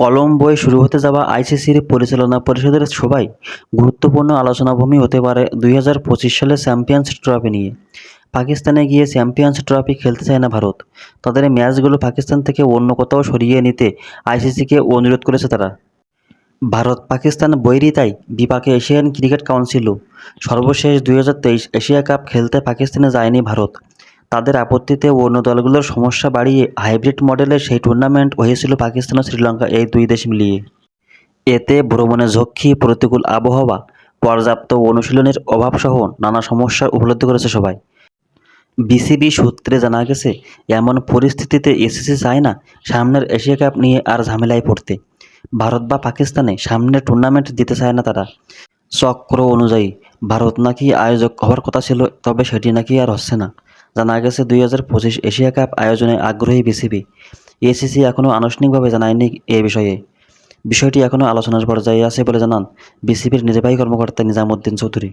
কলম্বোয় শুরু হতে যাওয়া আইসিসির পরিচালনা পরিষদের সভায় গুরুত্বপূর্ণ আলোচনাভূমি হতে পারে দুই হাজার পঁচিশ সালে চ্যাম্পিয়ন্স ট্রফি নিয়ে। পাকিস্তানে গিয়ে চ্যাম্পিয়ন্স ট্রফি খেলতে চায় না ভারত। তাদের ম্যাচগুলো পাকিস্তান থেকে অন্য কোথাও সরিয়ে নিতে আইসিসিকে অনুরোধ করেছে তারা। ভারত পাকিস্তান বৈরিতায় বিপাকে এশিয়ান ক্রিকেট কাউন্সিলও। সর্বশেষ দুই হাজার তেইশ এশিয়া কাপ খেলতে পাকিস্তানে যায়নি ভারত। তাদের আপত্তিতে অন্য দলগুলোর সমস্যা বাড়িয়ে হাইব্রিড মডেলে সেই টুর্নামেন্ট হয়েছিল পাকিস্তান ও শ্রীলঙ্কা এই দুই দেশ মিলিয়ে। এতে ভ্রমণে ঝক্কি, প্রতিকূল আবহাওয়া, পর্যাপ্ত অনুশীলনের অভাবসহ নানা সমস্যার উপলব্ধি করেছে সবাই। বিসিবি সূত্রে জানা গেছে, এমন পরিস্থিতিতে এসিসি চায় না সামনের এশিয়া কাপ নিয়ে আর ঝামেলায় পড়তে। ভারত বা পাকিস্তানে সামনের টুর্নামেন্ট দিতে চায় না তারা। চক্র অনুযায়ী, ভারত নাকি আয়োজক হওয়ার কথা ছিল, তবে সেটি নাকি আর হচ্ছে না। জানা গেছে দুই হাজার পঁচিশ এশিয়া কাপ আয়োজনে আগ্রহী বিসিবি। এসিসি এখনও আনুষ্ঠানিকভাবে জানায়নি এ বিষয়ে। বিষয়টি এখনও আলোচনার পর্যায়ে আছে বলে জানান বিসিবির নির্বাহী কর্মকর্তা নিজামুদ্দিন চৌধুরী।